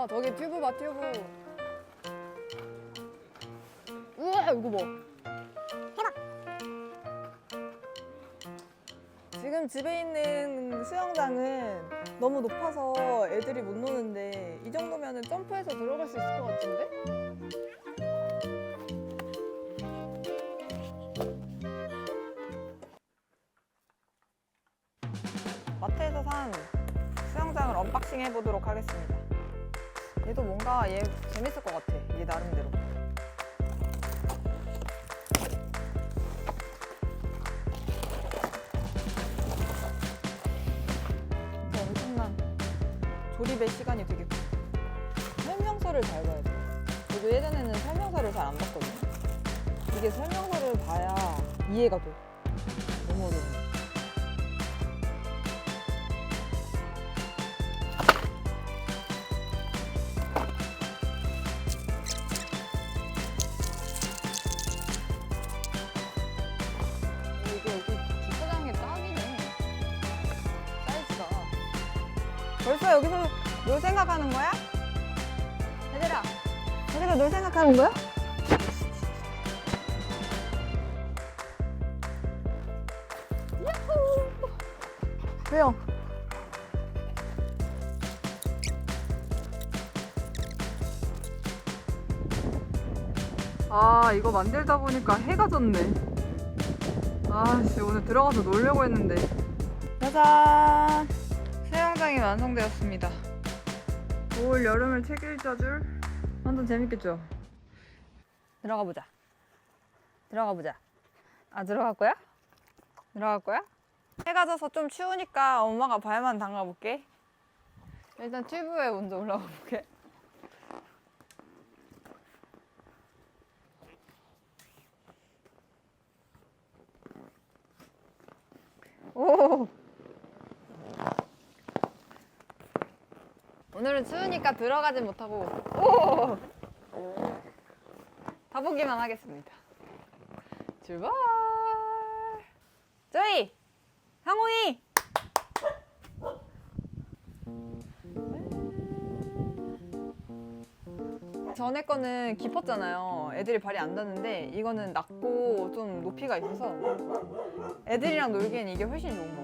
봐봐 저기 튜브 봐 튜브 우와 이거 봐 지금 집에 있는 수영장은 너무 높아서 애들이 못 노는데 이 정도면은 점프해서 들어갈 수 있을 것 같은데? 마트에서 산 수영장을 언박싱 해보도록 하겠습니다. 얘도 뭔가 얘 재밌을 것 같아. 얘 나름대로. 엄청난 조립의 시간이 되겠고 설명서를 잘 봐야 돼. 저도 예전에는 설명서를 잘 안 봤거든요. 이게 설명서를 봐야 이해가 돼. 너무 어려워. 벌써 여기서 놀 생각하는 거야? 얘들아, 여기서 놀 생각하는 거야? 야호! 왜요? 아, 이거 만들다 보니까 해가 졌네. 아씨 오늘 들어가서 놀려고 했는데 짜잔 완성되었습니다 올 여름을 책임져줄 완전 재밌겠죠 들어가 보자 들어가 보자 아 들어갈 거야? 들어갈 거야? 해가 져서 좀 추우니까 엄마가 발만 담가 볼게 일단 튜브에 먼저 올라가 볼게 오. 오늘은 추우니까 들어가지 못하고 오. 가보기만 하겠습니다. 출발. 저희 상호이. 전에 거는 깊었잖아요. 애들이 발이 안 닿는데 이거는 낮고 좀 높이가 있어서 애들이랑 놀기엔 이게 훨씬 좋은 것 같아요.